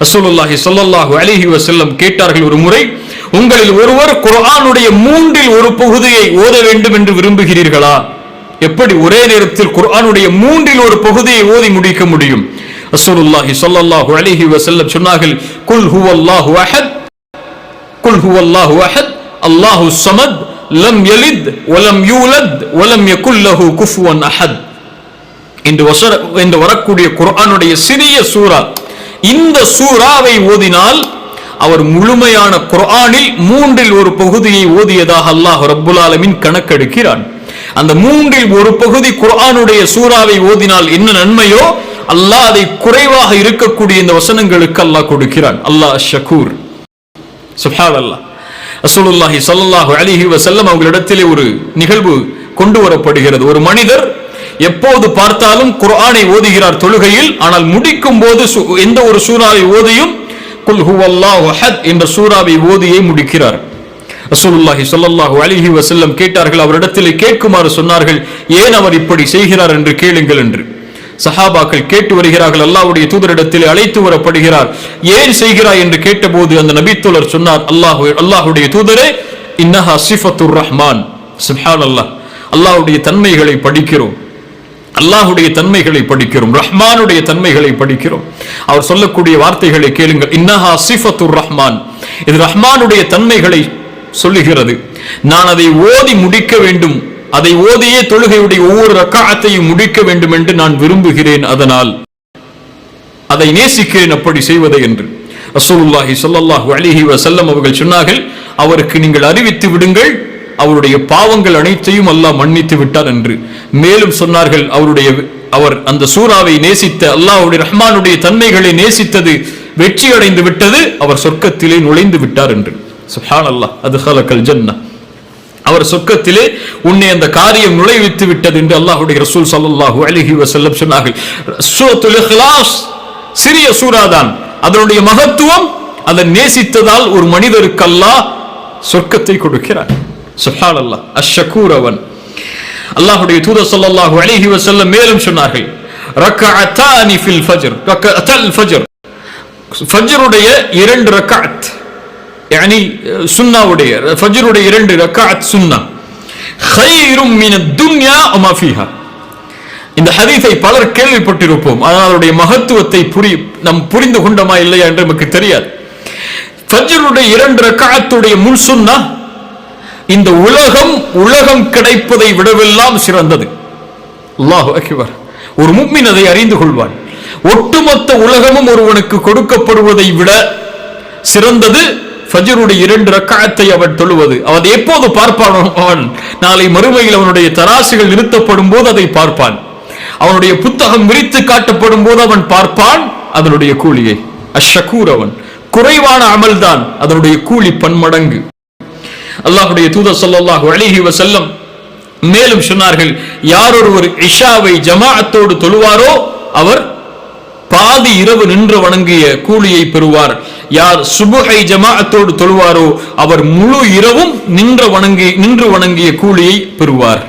ரசூலுல்லாஹி ஸல்லல்லாஹு அலிஹி வசல்லம் கேட்டார்கள் ஒரு முறை உங்களில் ஒருவர் குரானுடைய மூன்றில் ஒரு பகுதியை ஓத வேண்டும் என்று விரும்புகிறீர்களா? எப்படி ஒரே நேரத்தில் குர்ஆனுடைய மூன்றில் ஒரு பகுதியை ஓதி முடிக்க முடியும்? ரசூலுல்லாஹி ஸல்லல்லாஹு அலிஹி வசல்லம் சொன்னார்கள் குல் ஹுவல்லாஹு அஹத் குல் ஹுவல்லாஹு அஹத் அல்லாஹு சமத் லம் யலித் வலம் யூலத் வலம் யகுல்லஹு குஃபுவன் அஹத். என்று வசர என்று வரக்கூடிய குர்ஆனுடைய சிறிய சூரா இந்த சூறாவை ஓதினால் அவர் முழுமையான குரானில் மூன்றில் ஒரு பகுதியை ஓதியதாக அல்லாஹ் ரப்புல் கணக்கெடுக்கிறான். அந்த மூன்றில் ஒரு பகுதி குரானுடைய சூறாவை ஓதினால் என்ன நன்மையோ? அல்லாஹ் அதை குறைவாக இருக்கக்கூடிய இந்த வசனங்களுக்கு அல்லாஹ் கொடுக்கிறான். அல்லாஹ் ஷக்கூர் சுப்ஹான் அல்லாஹ் ரசூலுல்லாஹி ஸல்லல்லாஹு அலைஹி அவங்களிடத்திலே ஒரு நிகழ்வு கொண்டு வரப்படுகிறது. ஒரு மனிதர் எப்போது பார்த்தாலும் குர்ஆனை ஓதுகிறார் தொழுகையில் ஆனால் முடிக்கும் போது சு- எந்த ஒரு சூறாவை ஓதியும் குல் ஹுவல்லாஹு அஹத் என்ற சூறாவை ஓதியை முடிக்கிறார். ரசூலுல்லாஹி சொல்லல்லாஹு அலிஹி வசல்லம் கேட்டார்கள் அவரிடத்திலே கேட்குமாறு சொன்னார்கள் ஏன் அவர் இப்படி செய்கிறார்? என்று கேளுங்கள் என்று. சஹாபாக்கள் கேட்டு வருகிறார்கள் அல்லாஹ்வுடைய தூதரிடத்தில் அழைத்து வரப்படுகிறார் ஏன் செய்கிறாய்? என்று கேட்டபோது அந்த நபித்தோழர் சொன்னார் அல்லாஹ் அல்லாஹுடைய தூதரே இன்னஹா சிஃபத்துர் ரஹ்மான். அல்லாஹ் அல்லாவுடைய தன்மைகளை படிக்கிறோம். அல்லாஹுடைய தன்மைகளை படிக்கிறோம் ரஹ்மானுடைய தன்மைகளை படிக்கிறோம். அவர் சொல்லக்கூடிய வார்த்தைகளை கேளுங்கள். இன்னஹா சிஃபத்துர் ரஹ்மான். இது ரஹ்மானுடைய தன்மைகளை சொல்லுகிறது. நான் அதை ஓதி முடிக்க வேண்டும். அதை ஓதியே தொழுகையுடைய ஒவ்வொரு ரக்காத்தையும் முடிக்க வேண்டும் என்று நான் விரும்புகிறேன். அதனால் அதை நேசிக்கிறேன் அப்படி செய்வதை என்று. ரசூலுல்லாஹி சொல்லல்லாஹு அலிஹி வசல்லம் அவர்கள் சொன்னார்கள் அவருக்கு நீங்கள் அறிவித்து விடுங்கள். அவருடைய பாவங்கள் அனைத்தையும் அல்லாஹ் மன்னித்து விட்டார் என்று. மேலும் சொன்னார்கள் அவருடைய அவர் அந்த சூறாவை நேசித்த அல்லாஹுடைய ரஹ்மானுடைய தன்மைகளை நேசித்தது வெற்றி அடைந்து விட்டது அவர் சொர்க்கத்திலே நுழைந்து விட்டார் என்று. சுப்ஹானல்லாஹ் அது ஹலக்கல் அவர் சொர்க்கத்திலே உன்னை அந்த காரியம் நுழைவித்து விட்டது என்று அல்லாஹுடைய ரசூல் ஸல்லல்லாஹு அலிஹி வசல்லம் சொன்னார்கள். சிறிய சூறாதான் அதனுடைய மகத்துவம் அதை நேசித்ததால் ஒரு மனிதருக்கு அல்லாஹ் சொர்க்கத்தை கொடுக்கிறார் சுஹால் அல்லா அஷக்கூர் அவன் அல்லாஹுடைய தூத சொல்லாஹு அலிஹி வசல்லம் மேலும் சொன்னார்கள் ரக்காத்தானி ஃபில் ஃபஜர். ரக்கத்தல் ஃபஜர். ஃபஜருடைய இரண்டு ரக்காத் யானி சுன்னாவுடைய ஃபஜருடைய இரண்டு ரக்காத் சுன்னா. ஹைரும் மின துன்யா அமாஃபிஹா இந்த ஹதீஸை பலர் கேள்விப்பட்டிருப்போம். அதனுடைய மகத்துவத்தை புரி நம் புரிந்து கொண்டமா இல்லையா என்று நமக்கு தெரியாது. ஃபஜ்ருடைய இரண்டு ரக்காத்துடைய முன் சுன்னா இந்த உலகம் உலகம் கிடைப்பதை விடவெல்லாம் சிறந்தது. ஒரு முக்மின் அதை அறிந்து கொள்வான். ஒட்டுமொத்த உலகமும் ஒருவனுக்கு கொடுக்கப்படுவதை விட சிறந்தது ஃபஜருடைய இரண்டு ரக்காயத்தை அவன் தொழுவது. அவன் எப்போது பார்ப்பான் அவன். நாளை மறுமையில் அவனுடைய தராசுகள் நிறுத்தப்படும் போது அதை பார்ப்பான். அவனுடைய புத்தகம் விரித்து காட்டப்படும் போது அவன் பார்ப்பான். அதனுடைய கூலியை. அஷக்கூர் அவன். குறைவான அமல்தான். அதனுடைய கூலி பன்மடங்கு. அல்லாஹுடைய தூத சொல்லாஹு அலைஹி வசல்லம் மேலும் சொன்னார்கள் யார் ஒருவர் இஷாவை ஜமாஅத்தோடு தொழுவாரோ அவர் பாதி இரவு நின்று வணங்கிய கூலியை பெறுவார். யார் சுபுகை ஜமாஅத்தோடு தொழுவாரோ அவர் முழு இரவும் நின்று வணங்கி நின்று வணங்கிய கூலியை பெறுவார்.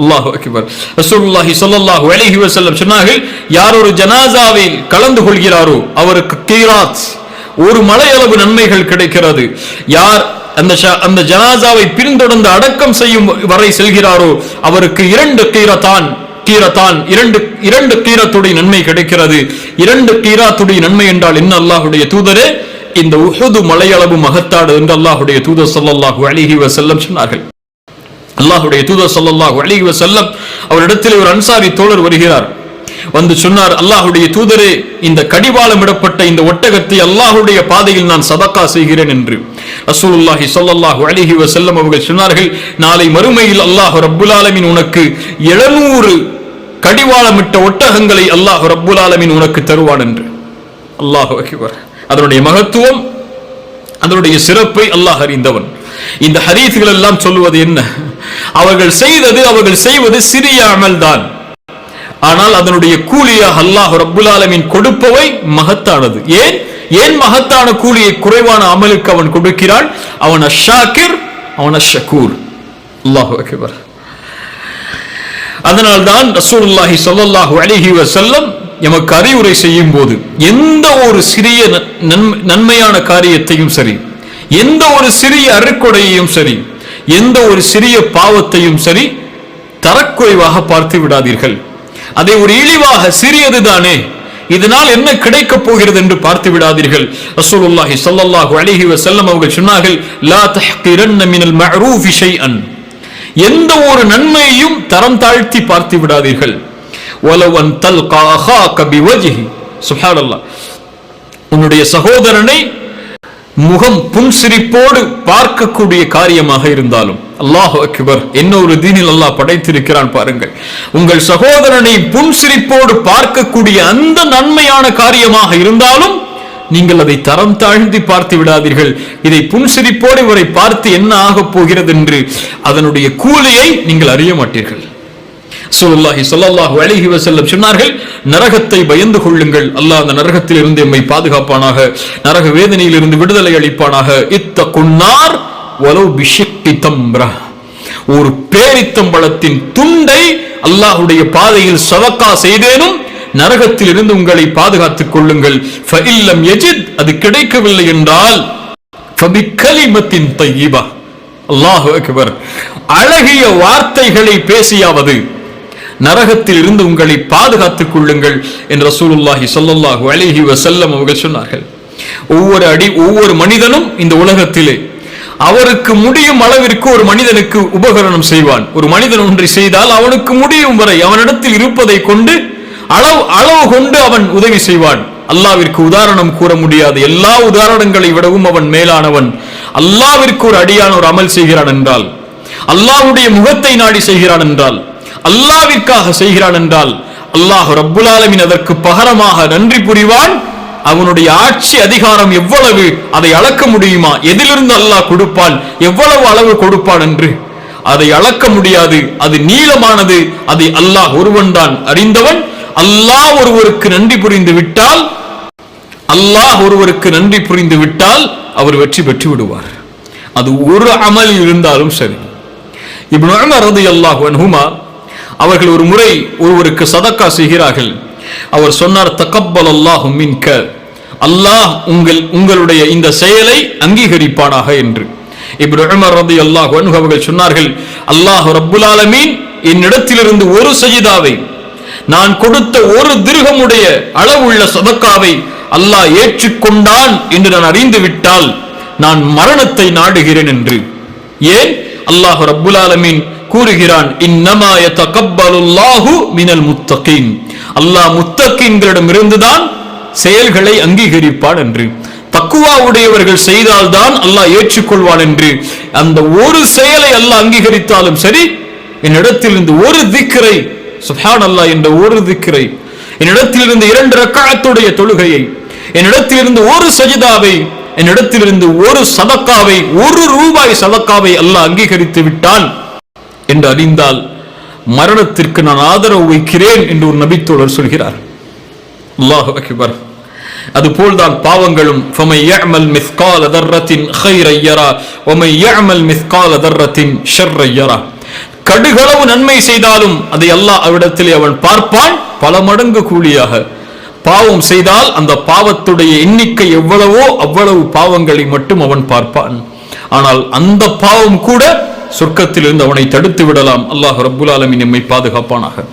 அல்லாஹு அக்பர். ரசூலுல்லாஹி ஸல்லல்லாஹு அலைஹி வஸல்லம் சொன்னார்கள் யார் ஒரு ஜனாசாவில் கலந்து கொள்கிறாரோ அவருக்கு கீராத் ஒரு மலையளவு நன்மைகள் கிடைக்கிறது. யார் அந்த அந்த ஜனாசாவை பின்தொடர்ந்து அடக்கம் செய்யும் வரை செல்கிறாரோ அவருக்கு இரண்டு கீரத்தான் கீரத்தான் இரண்டு இரண்டு கீரத்துடைய நன்மை கிடைக்கிறது. இரண்டு கீராத்துடைய நன்மை என்றால் என்ன அல்லாஹுடைய தூதரே? இந்த உஹது மலையளவு மகத்தாடு என்று அல்லாஹுடைய தூதர் ஸல்லல்லாஹு அலைஹி வசல்லம் சொன்னார்கள். அல்லாஹுடைய தூதர் ஸல்லல்லாஹு அலைஹி வசல்லம் அவரிடத்தில் ஒரு அன்சாரி தோழர் வருகிறார். வந்து சொன்னார் அல்லாஹுடைய தூதரே இந்த கடிவாளம் இடப்பட்ட இந்த ஒட்டகத்தை அல்லாஹுடைய பாதையில் நான் சதக்கா செய்கிறேன் என்று. ரசூலுல்லாஹி ஸல்லல்லாஹு அலிஹி வசல்லம் அவர்கள் சொன்னார்கள் நாளை மறுமையில் அல்லாஹ் ரப்புல் ஆலமின் உனக்கு 700 கடிவாளமிட்ட ஒட்டகங்களை அல்லாஹ் ரப்புல் ஆலமின் உனக்கு தருவான் என்று. அல்லாஹ் அக்பர். அதனுடைய மகத்துவம் அதனுடைய சிறப்பை அல்லாஹ் அறிந்தவன். இந்த ஹரீஸ்கள் எல்லாம் சொல்லுவது என்ன? அவர்கள் செய்தது அவர்கள் செய்வது சிறிய அமல் தான். ஆனால் அதனுடைய கூலியாக அல்லாஹ் ரப்புல் ஆலமின் கொடுப்பவை மகத்தானது. ஏன்? ஏன் மகத்தான கூலியை குறைவான அமலுக்கு அவன் கொடுக்கிறான் அவன் அஷாக்கிர் அவன் அஷக்கூர் அல்லாஹு அதனால்தான் ரசூலுல்லாஹி ஸல்லல்லாஹு அலிஹி வசல்லம் எமக்கு அறிவுரை செய்யும் போது எந்த ஒரு சிறிய நன்மையான காரியத்தையும் சரி எந்த ஒரு சிறிய அருக்கொடையையும் சரி எந்த ஒரு சிறிய பாவத்தையும் சரி தரக்குறைவாக பார்த்து விடாதீர்கள். அதை ஒரு இழிவாக சிறியது தானே. இதனால் என்ன கிடைக்கப் போகிறது என்று பார்த்து விடாதீர்கள். ரசூலுல்லாஹி ஸல்லல்லாஹு அலைஹி வஸல்லம் அவர்கள் சொன்னார்கள் லா தஹ்கிரன்ன மினல் மஅரூஃபி ஷைஅன். எந்த ஒரு நன்மையையும் தரம் தாழ்த்தி பார்த்து விடாதீர்கள். வலவ் அன் தல்கா அஹாக பிவஜ்ஹி. சுப்ஹானல்லாஹ் உன்னுடைய சகோதரனை முகம் புன்சிரிப்போடு பார்க்கக்கூடிய காரியமாக இருந்தாலும் அல்லாஹ் அக்பர் என்ன ஒரு தீனில் அல்லாஹ் படைத்திருக்கிறான் பாருங்கள். உங்கள் சகோதரனை புன்சிரிப்போடு பார்க்கக்கூடிய அந்த நன்மையான காரியமாக இருந்தாலும் நீங்கள் அதை தரம் தாழ்ந்து பார்த்து விடாதீர்கள். இதை புன்சிரிப்போடு இவரை பார்த்து என்ன ஆகப் போகிறது என்று அதனுடைய கூலியை நீங்கள் அறிய மாட்டீர்கள். ரசூலுல்லாஹி ஸல்லல்லாஹு அலைஹி வஸல்லம் சொன்னார்கள் நரகத்தை பயந்து கொள்ளுங்கள். அல்லாஹ் அந்த நரகத்தில் இருந்து எம்மை பாதுகாப்பானாக நரக வேதனையில் இருந்து விடுதலை அளிப்பானாக. இத்தகுன்னார் வலவு பிஷக்தி தம்ரா. ஒரு பேரித்தம்பளத்தின் துண்டை அல்லாஹுடைய பாதையில் சதக்கா செய்தேனும் நரகத்தில் இருந்து உங்களை பாதுகாத்துக் கொள்ளுங்கள். ஃபஇல்லம் யஜித் அது கிடைக்கவில்லை என்றால் ஃபபிக்கலிமத்தின் தையிபா அல்லாஹு அக்பர். அழகிய வார்த்தைகளை பேசியாவது நரகத்தில் இருந்து உங்களை பாதுகாத்துக் கொள்ளுங்கள் என்று ரசூலுல்லாஹி சொல்லல்லாஹு அலிஹி வசல்லம் அவர்கள் சொன்னார்கள். ஒவ்வொரு அடி ஒவ்வொரு மனிதனும் இந்த உலகத்திலே அவருக்கு முடியும் அளவிற்கு ஒரு மனிதனுக்கு உபகரணம் செய்வான். ஒரு மனிதன் ஒன்றை செய்தால் அவனுக்கு முடியும் வரை அவனிடத்தில் இருப்பதை கொண்டு அளவு அளவு கொண்டு அவன் உதவி செய்வான். அல்லாவிற்கு உதாரணம் கூற முடியாது எல்லா உதாரணங்களை விடவும் அவன் மேலானவன். அல்லாவிற்கு ஒரு அடியான ஒரு அமல் செய்கிறான் என்றால் அல்லாவுடைய முகத்தை நாடி செய்கிறான் என்றால் அல்லாவிற்காக செய்கிறான் என்றால் அல்லாஹ் ரப்புலாலமின் அதற்கு பகரமாக நன்றி புரிவான். அவனுடைய ஆட்சி அதிகாரம் எவ்வளவு அதை அளக்க முடியுமா? எதிலிருந்து அல்லாஹ் கொடுப்பான்? எவ்வளவு அளவு கொடுப்பான் என்று. அதை அளக்க முடியாது அது நீளமானது அதை அல்லாஹ் ஒருவன் தான் அறிந்தவன். அல்லாஹ் ஒருவருக்கு நன்றி புரிந்து விட்டால் அல்லாஹ் ஒருவருக்கு நன்றி புரிந்து விட்டால் அவர் வெற்றி பெற்று விடுவார். அது ஒரு அமல் இருந்தாலும் சரி. இப்னு உமர் அல்லாஹ் அன்ஹுமா அவர்கள் ஒரு முறை ஒருவருக்கு சதக்கா செய்கிறார்கள். அவர் சொன்னார் தக்கப்பல் அல்லாஹ் மின்க. அல்லாஹ் உங்கள் உங்களுடைய இந்த செயலை அங்கீகரிப்பானாக என்று. இப்படி உமர் அல்லாஹ் அவர்கள் சொன்னார்கள் அல்லாஹ் ரப்புல் ஆலமீன் என்னிடத்திலிருந்து ஒரு சஜிதாவை நான் கொடுத்த ஒரு திருகமுடைய அளவுள்ள சதக்காவை அல்லாஹ் ஏற்றுக்கொண்டான் என்று நான் அறிந்து விட்டால் நான் மரணத்தை நாடுகிறேன் என்று. ஏன்? அல்லாஹ் ரப்புல் ஆலமீன் கூறுகிறான் இன்னமா கப்பலுல்லாஹு மினல் முத்தகீன். அல்லாஹ் முத்தகீன்களிடம் இருந்துதான் செயல்களை அங்கீகரிப்பான் என்று. தக்குவா உடையவர்கள் செய்தால்தான் அல்லாஹ் ஏற்றுக்கொள்வான் என்று. அந்த ஒரு செயலை அல்லாஹ் அங்கீகரித்தாலும் சரி என்னிடத்தில் இருந்து ஒரு திக்கரை சுஹான் அல்லாஹ் என்ற ஒரு திக்கரை என்னிடத்தில் இருந்து இரண்டு ரக்காயத்துடைய தொழுகையை என்னிடத்தில் இருந்து ஒரு சஜிதாவை என்னிடத்தில் இருந்து ஒரு சதக்காவை ஒரு ரூபாய் சதக்காவை அல்லாஹ் அங்கீகரித்து விட்டான். என்று அறிந்தால் மரணத்திற்கு நான் ஆதரவு வைக்கிறேன் என்று ஒரு நபித்தோழர் சொல்கிறார் அல்லாஹ் அக்பர் அதுபோல்தான் பாவங்களும் فَمَن يَعْمَلْ مِثْقَالَ ذَرَّةٍ خَيْرًا يَرَهُ وَمَن يَعْمَلْ مِثْقَالَ ذَرَّةٍ شَرًّا يَرَهُ கடுகளவு நன்மை செய்தாலும் அதை அல்லாஹ் அவ்விடத்திலே அவன் பார்ப்பான் பல மடங்கு கூலியாக பாவம் செய்தால் அந்த பாவத்துடைய எண்ணிக்கை எவ்வளவோ அவ்வளவு பாவங்களை மட்டும் அவன் பார்ப்பான் ஆனால் அந்த பாவம் கூட சொர்க்கத்திலிருந்து அவனை தடுத்து விடலாம். அல்லாஹ் ரபுல் ஆலமின் நம்மை பாதுகாப்பானாக.